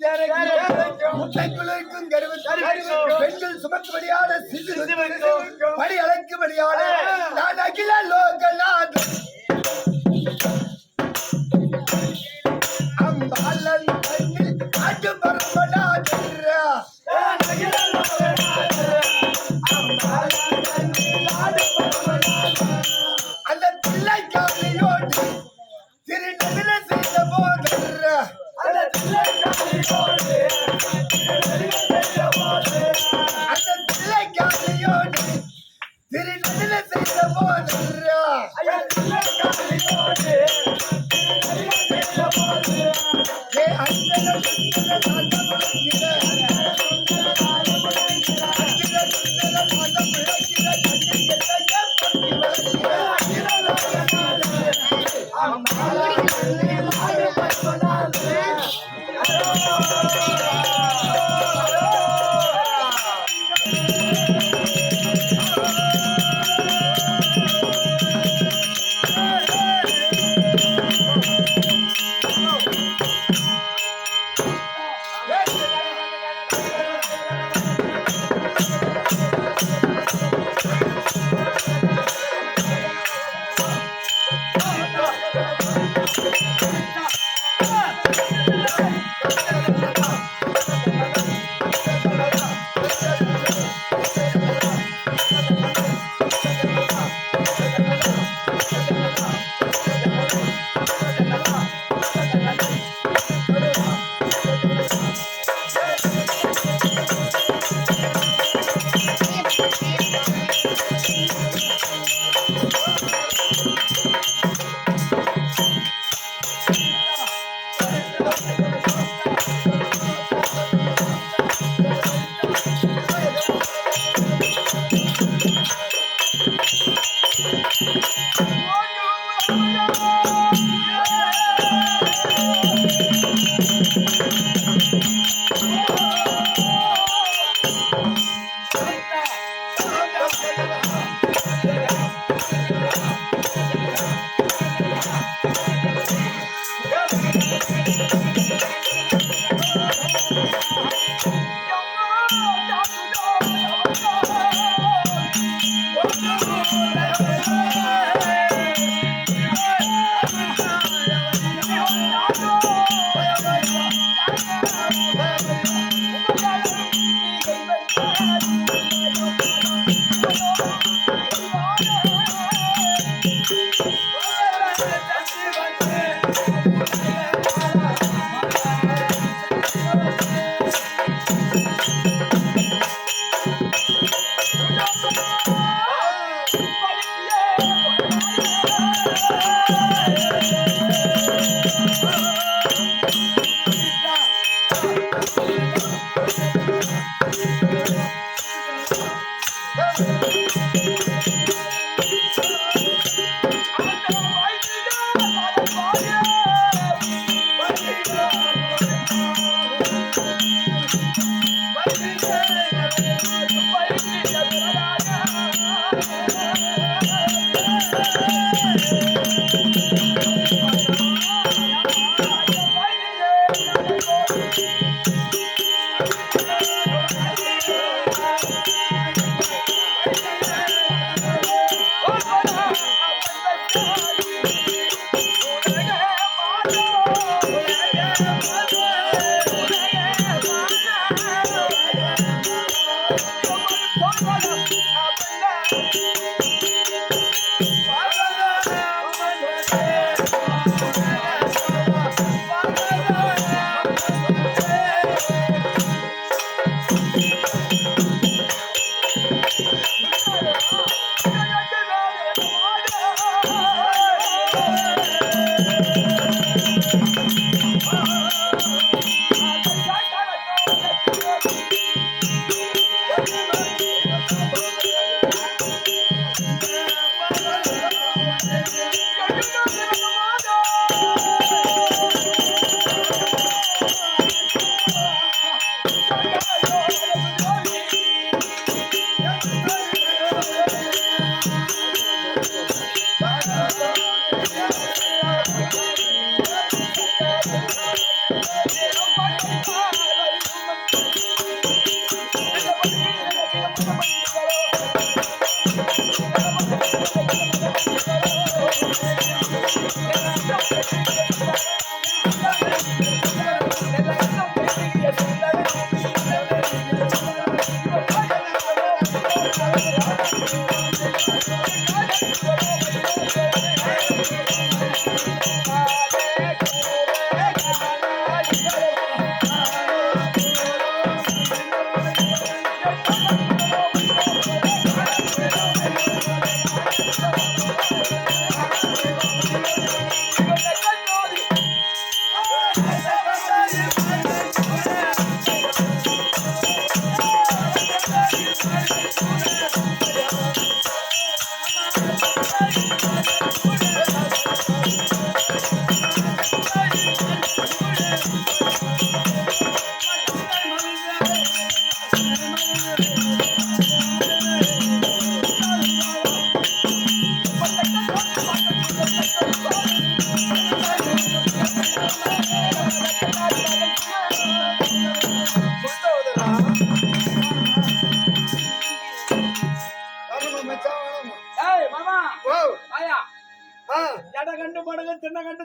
தேரைக்கும் கருவுக்கும் பெண்கள் சுமக்கும்படியான படி அழைக்கும்படியான நான் அகில mama.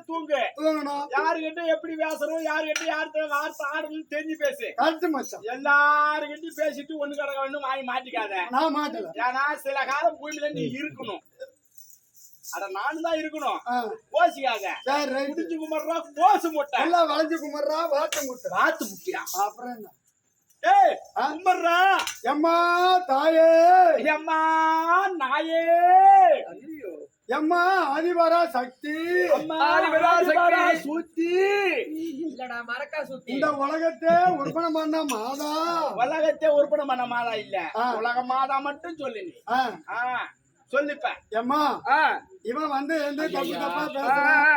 தூங்கு. யாருகிட்ட எப்படி பேசணும் யாருகிட்ட யார்கிட்ட வார்த்தை ஆடணும் தெரிஞ்சு பேசு கரெக்ட் மச்சான். எல்லாருகிட்டையும் பேசிட்டு ஒண்ணு கடை வேணும் வாங்கி மாட்டிக்காத நான் மாட்டல. ஏன்னா சில காலம் பூமியில நீ இருக்கணும் அட தான் இருக்கணும் ரைட்டு. குடிச்சு கும்பிடுறா கோசு முட்டை எல்லாம் வளைஞ்சு கும்பிடுறா, வாத்து முட்டை. வாத்து முட்டியா அப்புறம் என்ன? கும்பிடுறா. எம்மா தாயே. அம்மா நாயே. எம்மா அதிபரா சக்தி. அம்மா ஆதிபரா சக்தி. சூத்தி. இல்லடா மரக்கா சுத்தி. இந்த உலகத்தை உற்பத்தி பண்ண மாதா? உலகத்தை உருப்பணம் பண்ண மாதா இல்ல. உலக மாதா மட்டும் சொல்லு நீ. ஆ, ஆ, சொல்லிப்ப. எம்மா ஆ. இவன் வந்து எந்த தப்பு. தப்பா பேசுறான்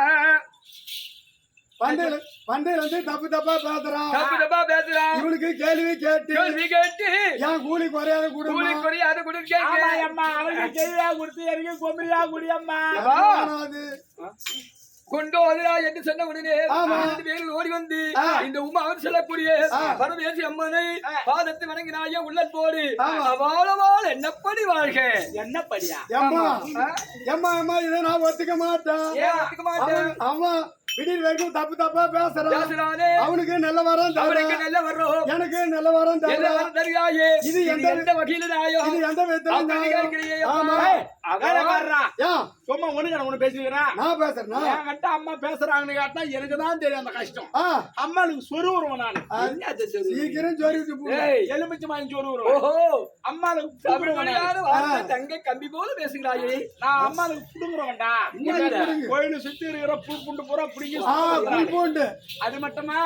பண்டையில பண்டையில இருந்து தப்பு தப்பா பேசுறான் தப்பு தப்பா பேசுறா. இவனுக்கு கேள்வி கேட்டு கேள்வி கேட்டு. ஏன் கூலி குறையாத கூலி குடும்பம் குறையாது குடு ஆமா, கேட்க அம்மா, அவனுக்கு கேள்வியா கொடுத்து எனக்கு கொம்பரியா குடியம்மா அது கொண்டு வருடா என்று சொன்ன உடனே ஆமா. பேர்கள் ஓடி வந்து. இந்த உமா அவர் சொல்லக்கூடிய. பரமேசி அம்மனை. பாதத்தை வணங்கினாய உள்ளல் போடு. ஆமா. வாழவாள் என்னப்படி வாழ்க? என்ன படியா எம்மா ஆ. எம்மா எம்மா இதை நான் ஒத்துக்க மாட்டேன். ஒத்துக்க மாட்டேன்? அவன் அவன் விடிய வரைக்கும் தப்பு தப்பா பேசுறான். அவனுக்கு நல்ல வரம் அவனுக்கு நல்ல வர்றோம் எனக்கு நல்ல வரம் என்ன தர வரம் தருகிறாயே இது எந்த- வகையில இது எந்த விதத்துல ஆமா. அகால ஏன் சும்மா ஒண்ணு ஒண்ணு பேசிக்கிறான். நான் பேசுறேனா? என்கிட்ட அம்மா பேசுறாங்கன்னு கேட்டா எனக்கு தான் தெரியும் அந்த கஷ்டம். ஆ. அம்மாளுக்கு சொருவுருவன் நானு. என்னத்த சொல்றது? சீக்கிரம் போ ஏய், எலுமிச்சு மாயின் சொருவுருவன் ஓஹோ. அம்மாளுக்கு நானு. தங்க கம்பி போல பேசுகிறாயே. நான் அம்மாளுக்கு புடுங்குறவன்டா புடுங்கு. கோயில் சுத்தி இருக்கிற புல் புண்டு பூரா பிடிங்கி பூண்டு. அது மட்டுமா?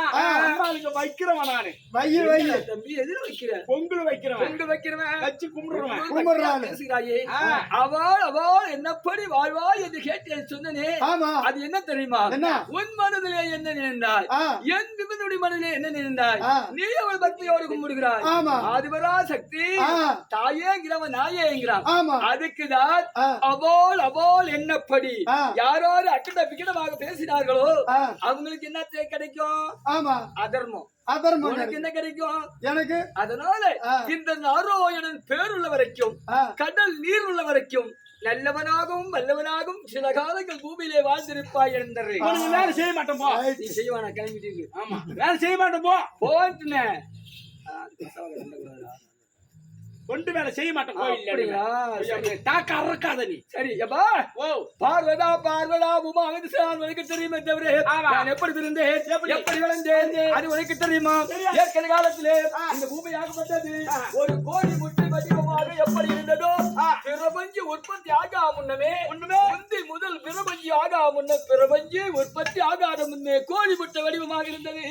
அம்மாளுக்கு வைக்கிறவன் நானு. வைய வைய. தம்பி எதிர வைக்கிற? பொங்கல் வைக்கிறவன். பொங்கு வைக்கிறவன். வச்சு கும்பிடுறவன். கும்பிடுறானு. பேசுகிறாயே. அவள் அவள் என்னப்படி வாழ்வாய் என்று கேட்டு சொன்னனே ஆமா அது என்ன தெரியுமா? உன் மனதிலே என்ன நினைந்தாய் என் விமனுடைய மனதிலே என்ன நினைந்தாய். நீ அவள் பக்தியோடு கும்பிடுகிறாய். ஆதிபரா சக்தி ஆ. தாயேங்கிறவன் நாயேங்கிறான் அதுக்குதான் ஆ. அவள் அவள் என்னப்படி ஆ. யாரோடு அக்கட விக்கடமாக பேசினார்களோ. அவங்களுக்கு என்ன கிடைக்கும் ஆமா அதர்மம் அதர்மம் உனக்கு. என்ன கிடைக்கும் எனக்கு அதனால. இந்த நாராயணன் பேருள்ள வரைக்கும் கடல் நீர் உள்ள வரைக்கும் நல்லவனாகவும் வல்லவனாகவும் சில காலங்கள் பூமியிலே வாழ்ந்திருப்பாய் என்றே உனக்கு வேலை செய்ய மாட்டோம் போ. நீ செய்வானா? கிளம்பிட்டு ஆமா. வேலை செய்ய மாட்டோம் போ. போட்டுனே கொண்டு வேலை செய்ய மாட்டோம் தாக்க அறக்காத நீ. சரி எப்பா? ஓ. பார்வதா பார்வதா உமா நான் உனக்கு தெரியுமே தவிர. நான் எப்படி இருந்தேன் எப்படி? வளர்ந்தேன்? அது உனக்கு தெரியுமா. ஏற்கனவே காலத்திலே. இந்த பூமி ஆகப்பட்டது. ஒரு கோடி முட்டை வடிவமாக எப்படி இருந்ததோ. பிரபஞ்சு உற்பத்தி ஆகா முன்னமே முந்தி முதல் பிரபஞ்சு ஆகா முன்ன பிரபஞ்சு உற்பத்தி ஆகாத முன்னே கோழி முட்டை வடிவமாக இருந்தது.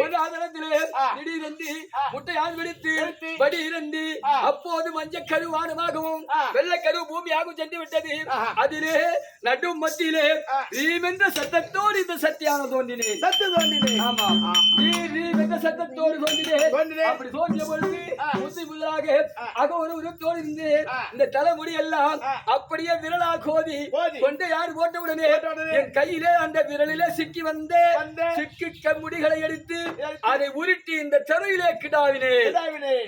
ஒரு ஆதரத்திலே. திடீரென்று. முட்டையால் வெடித்து. படி இருந்து. அப்போது மஞ்சள் கருவானமாகவும் ஆ. வெள்ளக்கரு பூமியாகவும் சென்று விட்டது. அதிலே நடு மத்தியிலே. ரீம் என்ற சத்தத்தோடு இந்த சத்தியான தோன்றினேன் சத்து தோண்டினே ஆமா ரீம் என்ற சத்தத்தோடு தோன்றினேன் தோன்றினேன். அப்படி தோன்றிய பொழுது முதலாக. அக ஒரு இருந்து ஆ. இந்த தலைமுடி எல்லாம். அப்படியே விரலா கோதி. கொண்டு யார் போட்ட உடனே என் கையிலே அந்த விரலிலே சிக்கி வந்தே வந்தே. சிக்கி முடிகளை எடுத்து. அதை உருட்டி இந்த தெருவிலே கிடாவினே.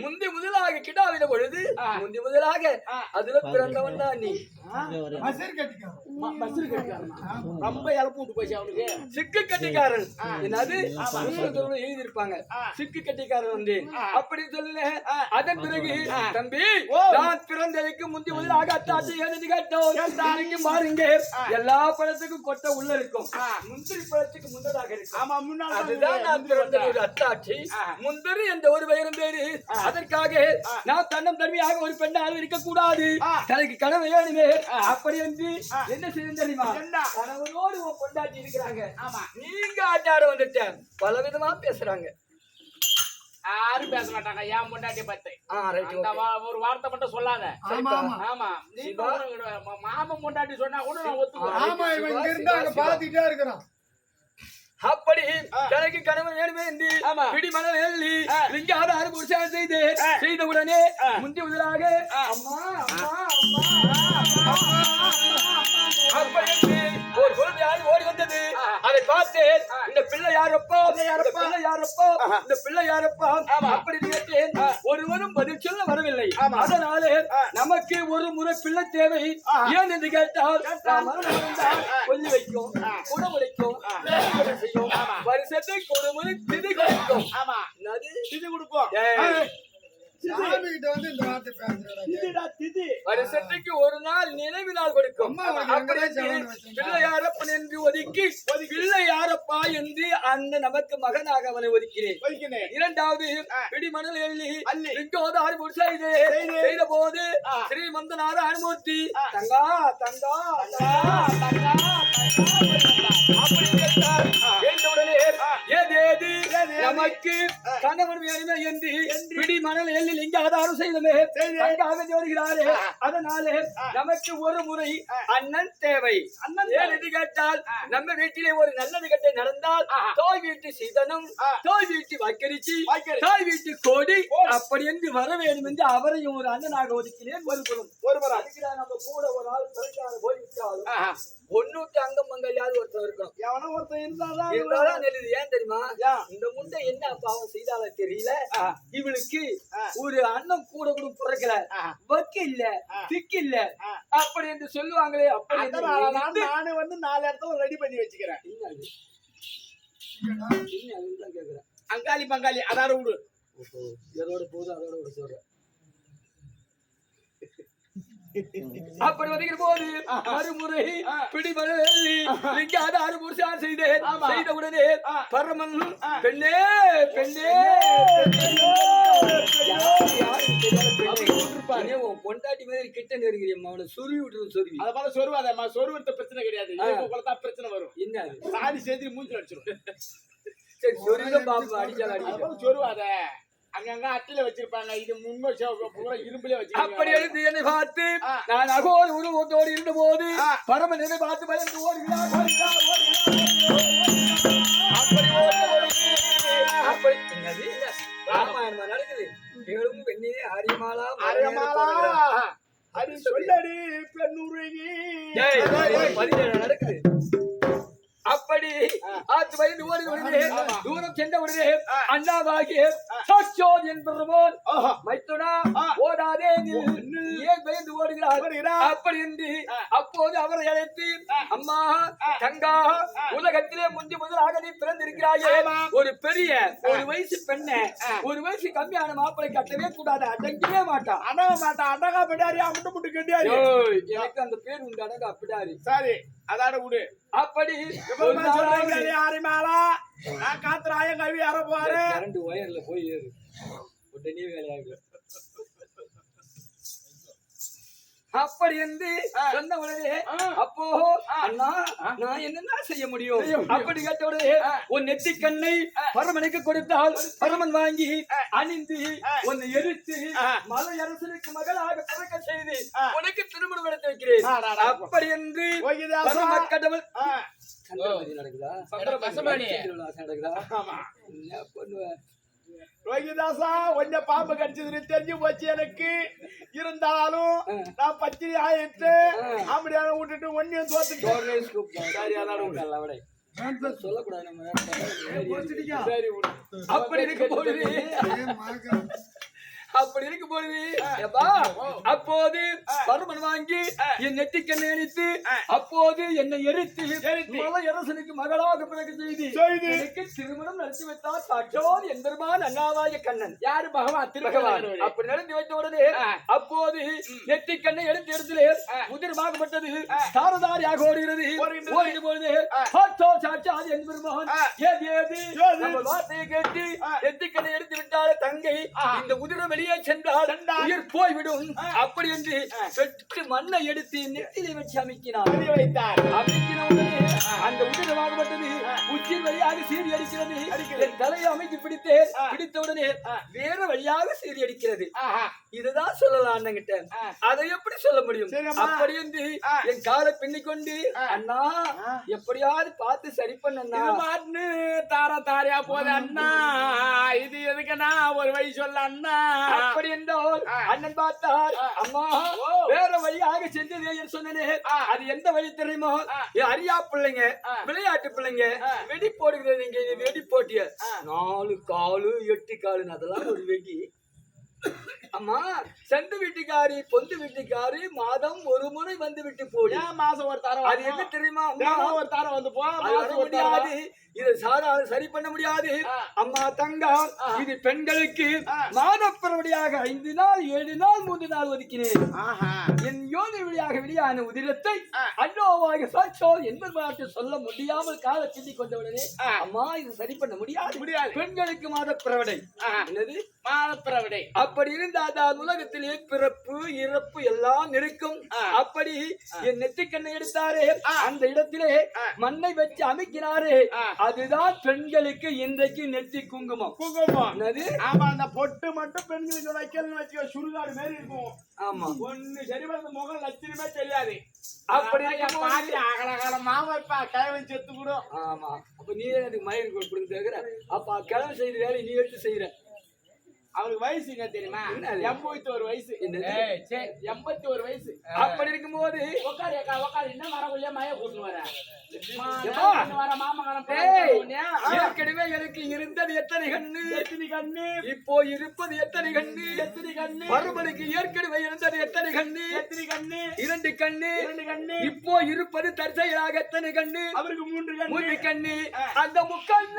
முந்தி முதலாக கிடாவின பொழுது. முந்தி முதலாக. அதுல பிறந்தவன் தான் நீ? ரொம்ப இழப்பு போச்சு அவனுக்கு சிக்கு கட்டிக்காரன் என்னது புத்தகத்துல எழுதியிருப்பாங்க சிக்கு கட்டிக்காரன் வந்து அப்படி சொல்லல அதன் பிறகு தம்பி நான் பிறந்ததுக்கு முந்தி முதலாக அத்தாச்சி எழுதி கேட்டோம். மாறுங்க. எல்லா பழத்துக்கும் கொட்டை உள்ள இருக்கும். முந்திரி பழத்துக்கு முன்னதாக இருக்கும். ஆமா முன்னாள் அதுதான் நான் பிறந்த ஒரு அத்தாட்சி. முந்திரி என்ற ஒரு பெயரும் பேரு. அதற்காக நான் தன்னம் தனிமையாக ஒரு பெண்ணாக இருக்க கூடாது தனக்கு கனவு வேணுமே. அப்படி என்று என்ன செய்யும் தெரியுமா? கணவனோடு ஒரு பொண்டாட்டி இருக்கிறாங்க. ஆமா. நீங்க ஆட்டாட வந்துட்ட பல விதமா பேசுறாங்க. யாரும் பேச மாட்டாங்க. ஏன் முன்னாடி பத்து ஒரு வார்த்தை மட்டும் சொல்லாத. ஆமா மாமன் முன்னாடி சொன்னா கூட நான் ஒத்துக்குவேன். ஆமா இவன் இங்க இருந்து அங்க பாத்துட்டே இருக்கிறான். அப்படி தனக்கு கணவன் வேணுமே என்று ஆமா. பிடிமன வேலி லிங்காத அனுபவிச்சான் செய்து செய்த உடனே முந்தி முதலாக அம்மா அம்மா அம்மா. ஓடி வந்தது அதை பார்த்தேன் இந்த பிள்ளை யாரப்பா பிள்ளை யாரப்பா இந்த பிள்ளை யாரப்பா அப்படி கேட்டேன் ஒருவரும் பதில் சொல்ல வரவில்லை அதனாலே நமக்கு ஒரு முறை பிள்ளை தேவை ஏன் என்று கேட்டால் கொல்லி வைக்கும் குணமுடைக்கும் செய்யும் வருஷத்துக்கு ஒரு முறை திதி கொடுக்கும் என்னது? திதி கொடுப்போம் சாமி கிட்ட வந்து இந்த வார்த்தை பேசுறா திதிடா திதி. வருஷத்துக்கு ஒரு நாள் நினைவு நாள் கொடுக்கும் என்று? பிள்ளையாரப்பன் ஒதுக்கி பிள்ளை யாரப்பா என்று அந்த நமக்கு மகனாக அவனை ஒதுக்கிறேன். இரண்டாவது பிடிமணல் எள்ளி அள்ளி. லிங்கோத அனுமூர்த்தி செய்து போது ஸ்ரீமந்த நாராயணமூர்த்தி தங்கா தங்கா தங்கா தங்கா தங்கா அப்படி கேட்டார். கேட்டவுடனே ஏதேது நமக்கு கணவன் வேணுமே என்று பிடி மணல் எள்ளி லிங்க ஆதாரம் செய்தமே? தங்காக வருகிறாரே அதனாலே நமக்கு ஒரு முறை அண்ணன் தேவை. அண்ணன் ஏன் கேட்டால் நம்ம வீட்டிலே ஒரு நல்ல நிகழ்ச்சி நடந்தால் தோய் வீட்டு சீதனம் தோய் வீட்டு வாக்கரிச்சி தாய் வீட்டு கோடி அப்படி என்று வர வேண்டும் என்று அவரையும் ஒரு அண்ணனாக ஒதுக்கினேன். ஒருபுறம். ஒருவரா நம்ம கூட ஒரு ஆள் பிறக்காத போய்விட்டாலும் ஒன்னூட்டு அங்கம் மங்கையாவது ஒருத்தர் இருக்கணும். எவனோ ஒருத்தன் இருந்தாதான் இருந்தாலும் நெல்லுது. ஏன் தெரியுமா? இந்த முண்டை என்ன பாவம் செய்தால தெரியல. இவளுக்கு ஒரு அண்ணன் கூட கூட பிறக்கல. வக்கு இல்ல திக்கு இல்ல அப்படி என்று சொல்லுவாங்களே அப்படி நானு வந்து நாலு இடத்துல ரெடி பண்ணி வச்சுக்கிறேன். கேக்குறேன். அங்காளி பங்காளி அதார விடு. எதோட போகுது அதோட ஒரு சொல்றேன் அப்படி வருகிற போது மறுமுறை பிடிபடு லிங்காத அறுபூர்ச்சான் செய்தேன். செய்த உடனே பரமன் பெண்ணே பெண்ணே பொண்டாட்டி மாதிரி கிட்ட நெருங்கிறியம்மா. அவனை சொருவி விட்டுரும் சொருவி. அத மாதிரி சொருவாதம்மா சொருவத்த பிரச்சனை கிடையாது. பிரச்சனை வரும். என்ன அது? சாதி சேர்த்து மூஞ்சி அடிச்சிடும் சரி சொருவிதான் பாப்பா அடிச்சாலும் அது அடிக்கும் மாதிரி சொருவாத. அங்கங்க அட்டில வச்சிருப்பாங்க. இது பூரா இரும்புல அப்படி வச்சிருக்காங்க எழுந்து என்னை பார்த்து நான் அகோர் உருவத்தோடு இருந்த போது பரமன் என்னை பார்த்து பயந்து ஓடுகிறார். அப்படி அப்படி? ராமாயணமா நடக்குது. கேளும் பெண்ணே ஆரியமாலா அரையமாலா அது சொல்லடி பெண்ணுருகி. நடக்குது. அப்படி ஆத்து வயது ஓடி உடனே தூரம் சென்ற உடனே அண்ணாவாகிய என்பதுபோல் ஆஹா. மைத்துனா ஓடாதே. ஏன் பயந்து ஓடுகிறார். அப்படி என்று அப்போது அவரை அழைத்து அம்மா தங்கா உலகத்திலே முந்தி முதலாக நீ பிறந்திருக்கிறாயே. ஒரு பெரிய ஒரு வயசு பெண்ணை ஒரு வயசு கம்மியான மாப்பிளை கட்டவே கூடாது. அடங்கவே மாட்டான் அடக மாட்டான் அடகா பிடாரி அமுட்டு முட்டு கட்டியாரு எனக்கு அந்த பேர் உண்டு. அடங்க அப்படிடாரு சரி. அதாட விடு அப்படி நாளாவது ஆரிமாலா நான் கவி அற போறேன் கரண்ட் ஒயர்ல போய் ஏறு. உடனே வேலையாகல அப்படி என்று சொன்ன உடனே அப்போ அண்ணா நான் என்னென்ன செய்ய முடியும்? அப்படி கேட்ட உடனே உன் நெத்தி கண்ணை பரமனுக்கு கொடுத்தால் பரமன் வாங்கி அணிந்து உன்னை எரித்து மலை அரசனுக்கு மகளாக பிறக்க செய்து உனக்கு திருமணம் நடத்தி வைக்கிறேன். அப்படி என்று கடவுள் நடக்குதா? நடக்குதா? ஆமா. என்ன பண்ணுவேன் ரோகிதாசா ஒன்ன பாம்பு கடிச்சதுன்னு தெரிஞ்சு போச்சு எனக்கு. இருந்தாலும் நான் பத்திரி ஆயிட்டு அப்படியான விட்டுட்டு ஒன்னையும் விடு. சொல்லக்கூடாது. அப்படி இருக்கும் பொழுது அப்படி இருக்கும் பொழுது அப்போது பருமன் வாங்கி என் நெத்திக்கண்ணை அணித்து அப்போது என்னை எரித்து மலை அரசனுக்கு மகளாக பிறகு செய்தி. எனக்கு திருமணம் நடத்தி வைத்தார் சாட்சோன் எம்பெருமான் அண்ணாவாய கண்ணன். யாரு பகவான்? பகவான் திருப்பகவான் அப்படி நடந்து வைத்த உடனே அப்போது நெத்திக்கண்ணை எடுத்த இடத்திலே உதிரமாகப்பட்டது. தாரதாரியாக ஓடுகிறது. ஓடின பொழுது சாட்சோ சாட்சாது எம்பெருமான் ஏது ஏது? ஏது? நம்ம வார்த்தையை கேட்டு நெத்திக்கண்ணை எடுத்து விட்டாலே தங்கை இந்த உதிரம் வெளியே சென்றால் சென்றால் உயிர் போய்விடும். அப்படி என்று பெற்று மண்ணை எடுத்து நெத்திலே வச்சு அமைக்கினார் புரிய வைத்தார் அமைக்கின உடனே அந்த உதிரமாகப்பட்டது உச்சின் வழியாக சீறி அடிக்கிறது என் தலையை அமைத்து பிடித்தேன். பிடித்த உடனே வேற வழியாக சீறி அடிக்கிறது. ஆஹா. இதுதான் சொல்லலாம் அண்ணங்கிட்ட. அதை எப்படி சொல்ல முடியும்? சரிம்மா. அப்படி என்று என் காலை பின்னிக் கொண்டு அண்ணா எப்படியாவது பார்த்து சரி மாட்டுன்னு தார தாரையா போகுது அண்ணா. இது எதுக்குண்ணா ஒரு வழி சொல்ல அண்ணா. அப்படி என்றால் அண்ணன் பார்த்தார் அம்மா வேற வழியாக செஞ்சது சொன்னனே. அது எந்த வழி தெரியுமா? அரியா பிள்ளைங்க விளையாட்டு பிள்ளைங்க வெடி இது வெடி போட்டிய. நாலு காலு எட்டு காலு அதெல்லாம் ஒரு வெடி. அம்மா செண்டு வீட்டுக்காரி பொந்து வீட்டுக்காரி மாதம் ஒரு முறை வந்து விட்டு போடி மாசம் ஒரு தாரம் அது என்ன தெரியுமா அம்மா? ஒரு தாரம் வந்து போ அது வர மாசம் ஒரு தாரம் முடியாது இதை சாதாரண சரி பண்ண முடியாது. அம்மா தங்கம் இது பெண்களுக்கு மாதப்பிரவடியாக ஐந்து நாள் ஏழு நாள் மூன்று நாள் ஒதுக்கினேன். என் யோனி வழியாக வெளியான உதிரத்தை அண்ணோவாக சாட்சோ என்பது சொல்ல முடியாமல் கால பின்னிக் கொண்டவுடனே அம்மா இது சரி பண்ண முடியாது. முடியாது. பெண்களுக்கு மாதப்பிரவடை ஆஹா. என்னது? மாதப்பிரவிடை அப்படி இருந்தாதான் உலகத்திலே பிறப்பு இறப்பு எல்லாம் இருக்கும். அப்படி என் நெத்திக்கண்ணை எடுத்தாரே அந்த இடத்திலே மண்ணை வச்சு அமைக்கிறாரே அதுதான் பெண்களுக்கு இன்றைக்கு நெத்தி குங்குமம். குங்குமம். ஆமா அந்த பொட்டு மட்டும் பெண்களுக்கு வைக்கலன்னு வச்சுக்கோ சுடுகாடு மாதிரி இருக்கும். ஆமா. ஒண்ணு சரி முகம் லட்சணமே தெரியாது. அப்படி பாட்டி அகலகாலமா வைப்பா செத்து கூட. ஆமா. அப்ப நீ எனக்கு மயிர் கொடுத்து அப்ப கிழமை செய்யற வேலை நீ எடுத்து செய்யற அவருக்கு வயசு என்ன தெரியுமா? எண்பத்தி ஒரு வயசு. எண்பத்தி ஒரு வயசு. அப்படி இருக்கும்போது? உட்காரு அக்கா உட்காரு என்ன வரக்குள்ளே மய கூட்டு வர? ஏற்கனவே எனக்கு இருந்தது எத்தனை கண்ணு? எத்தனை கண்ணு? இப்போ இருப்பது எத்தனை கண்ணு? எத்தனை கண்ணு? மறுபடிக்கு ஏற்கனவே இருந்தது எத்தனை கண்ணு? எத்தனை கண்ணு? இரண்டு கண்ணு. இரண்டு கண்ணு. இப்போ இருப்பது தற்செயலாக எத்தனை கண்ணு? அவருக்கு மூன்று கண்ணு. மூன்று கண்ணு. அந்த முக்கண்ண.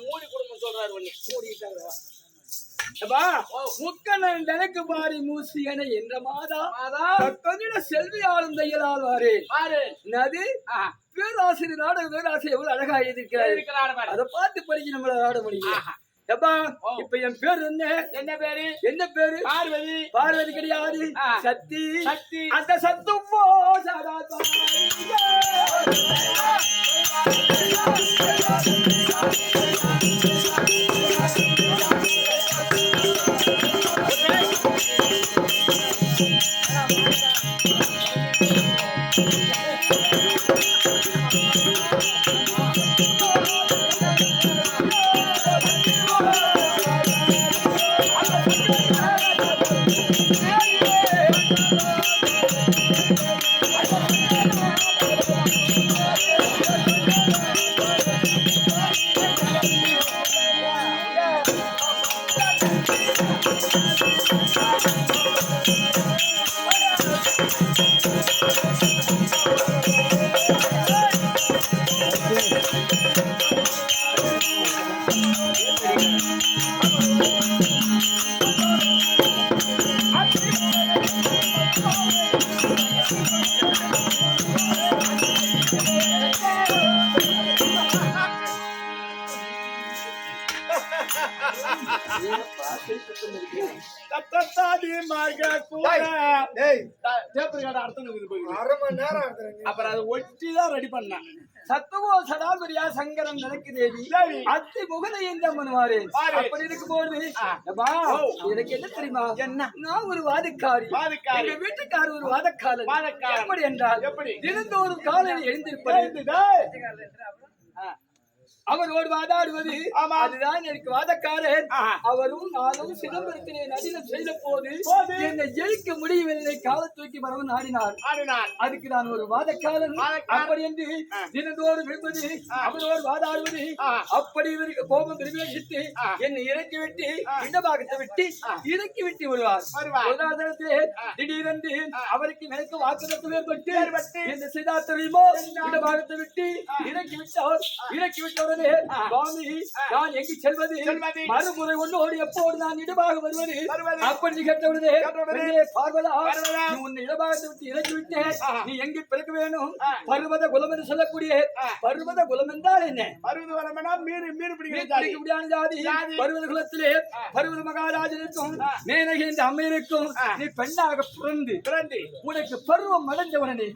மூடி குடும்பம் சொல்றாரு ஒண்ணு முக்கண்ணன் தனக்கு பாரி மூசியன என்ற மாதா தக்கனிட செல்வி ஆளும் தையலால் வாரே. பாரு நது பேராசிரியர் நாடக பேராசிரியர் எவ்வளவு அழகா எழுதியிருக்கிறார். அதை பார்த்து படிக்க நம்மள ஆட முடியும் எப்பா? இப்ப என் பேர் என்ன? என்ன பேரு? என்ன பேரு? பார்வதி. பார்வதி கிடையாது. சக்தி சக்தி அந்த சத்துவோ சதா அத்தி முகதை இந்த மனுவாரு வாரு. அப்படி இருக்கும்போது. எனக்கு என்ன தெரியுமா என்ன? நான் ஒரு வாதக்காரி. எங்க வீட்டுக்காரர் ஒரு வாதக்காரர் வாதக்காரர். எப்படி என்றால் எப்படி? தினந்தோறும் காலையில் எழுந்திருப்பது. அவரோடு வாதாடுவது. அதுதான் எனக்கு வாதக்காரர். ஆ. அவரும் நானும் சிதம்பரத்திலே நடினம் செய்த போது. என்னை ஜெயிக்க முடியவில்லை. கால தூக்கி வரவன் ஆடினார். அதுக்கு நான் ஒரு வாதக்காரன். வாதக்காரன். அப்படி என்று தினந்தோறும் விழுவது அவரோடு வாதாடுவது. அப்படி இவருக்கு கோபம் பிரவேசித்து. என்னை இறக்கி விட்டு இந்த பாகத்தை விட்டு இறக்கி விட்டு நாள் தினத்திலே திடீரென்று அவருக்கு எனக்கு வாக்குறுத்தல் ஏற்பட்டு இந்த பாகத்தை விட்டு இறக்கி விட்டார் இறக்கி விட்ட உடனே சுவாமி நான் எங்கு செல்வது. மறுமுறை ஒன்றோடு எப்போது நான் இடமாக வருவது வருவது. அப்படி கேட்ட உடனே கேட்ட உடனே, உடனே பார்வதா பார்வதா, நீ உன்னை இடபாகத்தை விட்டு விட்டேன். நீ எங்கே பிறக்க வேணும். பர்வத குலம் என்று சொல்லக்கூடிய. பர்வத குலம் என்றால் என்ன அறுபது வரமெனா மீன் மீன் மீன் ஜாதி. பிடிக்க. பர்வத குலத்திலே பர்வத மகாராஜனுக்கும் மேனகை என்ற அம்மையருக்கும் ஆ. நீ பெண்ணாக பிறந்து பிறந்து உனக்கு பருவம் அடைந்தவனே.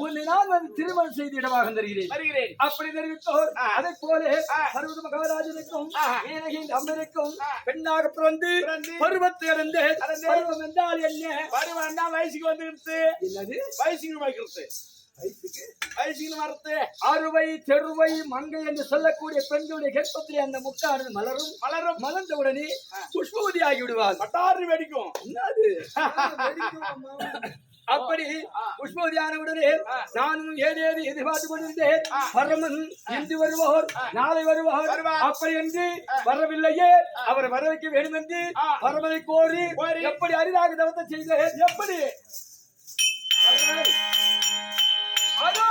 உன்னை நான் வந்து திருமணம் செய்து இடமாக தருகிறேன் அப்படி தெரிவித்தோர். அதை போல. பர்வத மகாராஜனுக்கும் அம்மையருக்கும் ஆ. பெண்ணாக பிறந்து பருவத்தை அடைந்து. பருவம் என்றால் என்ன? வருவன்னா வயசுக்கு வந்துடுச்சு என்னது? வயசுக்கு வைக்கிறது அறுவை தெருவை மங்கை என்று சொல்லக்கூடிய பெண்களுடைய கர்ப்பத்திலே அந்த முக்கானது மலரும். மலரும். மலர்ந்தவுடனே புஷ்பவதி ஆகி விடுவார் பட்டாறு வெடிக்கும் என்னது அப்படி புஷ்பவதியான உடனே நானும் ஏறி எதிர்பார்த்து கொண்டிருந்தேன். பரமன் இன்று வருவார் நாளை வருவார். அப்படி என்று வரவில்லையே. அவர் வர வைக்க வேண்டும் என்று. பரமனை கோரி. எப்படி அரிதாக தவத்தை செய்தேன்? எப்படி? அதோ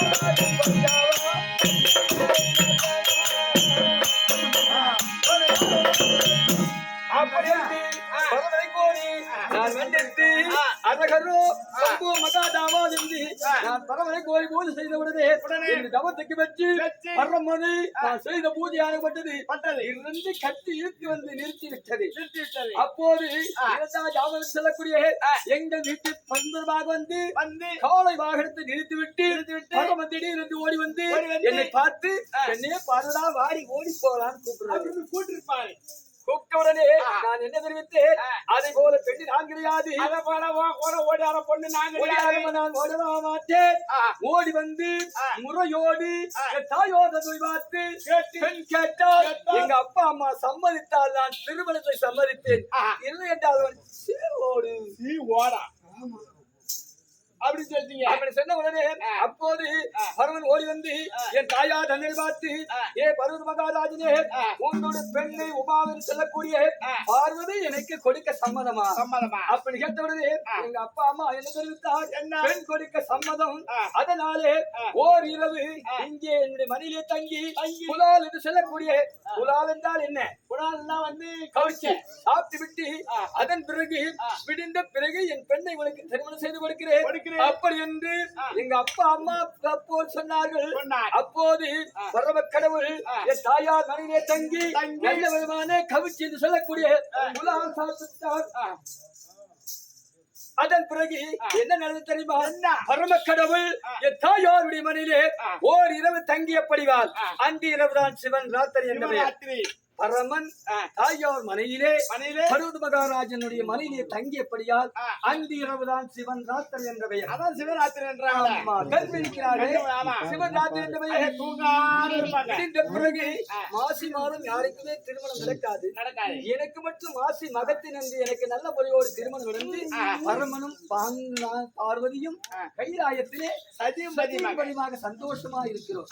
அப்படி பூஜை செய்த உடனே இந்த தவத்துக்கு வச்சு பரமனை நான் செய்த பூஜை ஆகப்பட்டது பட்டது. இருந்து கட்டி இழுத்து வந்து நிறுத்தி விட்டது அப்போது ஜாமம் செல்லக்கூடிய எங்கள் வீட்டு பந்தமாக வந்து வந்து காலை வாகனத்தை நிறுத்தி விட்டு நிறுத்திவிட்டு பரம திடீரென்று ஓடி வந்து ஓடி வந்து என்னை பார்த்து என்னையே பாருடா வாடி ஓடி போகலான்னு கூப்பிடுறாரு. அப்படின்னு கூட்டிருப்பாரு. கூப்பிட்ட உடனே நான் என்ன தெரிவித்தேன்? அதை போல பெண்ணு நான் கிடையாது அத போல ஓட ஓடாத பொண்ணு ஓடியாம நான் ஓடவா மாட்டேன். ஓடி வந்து முறையோடு தாயோட போய் பார்த்து பெண் கேட்டால் எங்க அப்பா அம்மா சம்மதித்தால் நான் திருமணத்தை சம்மதித்தேன் இல்லை என்றால் அவன் சீரோடு நீ ஓடா. அப்படி சொல்லிட்டீங்க. அப்படி சொன்ன உடனே அப்போது பரவன் ஓடி வந்து என் தாயா தன்னை பார்த்து ஏ பருவ மகாராஜனே உங்களோட பெண்ணை உமாவின் செல்லக்கூடிய பார்வதி எனக்கு கொடுக்க சம்மதமா? சம்மதமா? அப்படி கேட்ட உடனே எங்க அப்பா அம்மா என்ன தெரிவித்தார் என்ன? பெண் கொடுக்க சம்மதம். அதனாலே ஓர் இரவு இங்கே என்னுடைய மனையிலே தங்கி புலால் என்று சொல்லக்கூடிய புலால் என்றால் என்ன? குணால்லாம் வந்து கவிச்சு சாப்பிட்டு விட்டு அதன் பிறகு விடிந்த பிறகு என் பெண்ணை உனக்கு திருமணம் செய்து கொடுக்கிறேன். கொடுக்கிறேன். அப்படி என்று எங்க அப்பா அம்மா அப்போது சொன்னார்கள். சொன்னார். அப்போது பரவ கடவுள் என் தாயார் மனையிலே தங்கி. நல்ல விதமான கவிச்சு என்று சொல்லக்கூடிய புலால் சாப்பிட்டார் அதன் பிறகு என்ன நடந்தது தெரியுமா? பரம கடவுள் என் தாயாருடைய மனையிலே ஓர் இரவு தங்கியப்படிவார் அன்று இரவுதான் சிவன் ராத்திரி சிவராத்திரி. பரமன் தாயார் மனையிலே மனையிலே பருவத மகாராஜனுடைய மனையிலே தங்கியபடியால். அன்று இரவுதான் சிவன் ராத்திரி என்ற பெயர் அதான் சிவராத்திரி என்றாங்க. ஆமா, கற்பிக்கிறார்கள் ஆமா. சிவன் ராத்திரி என்ற பெயர் தூங்காத இருப்பாங்க. விடிந்த பிறகு மாசி மாதம் யாருக்குமே திருமணம் நடக்காது. எனக்கு மட்டும் மாசி மகத்தின் என்று எனக்கு நல்ல முறையோடு திருமணம் நடந்து பரமனும் பார்வதியும் கைலாயத்திலே சதியும் சந்தோஷமா இருக்கிறோம்.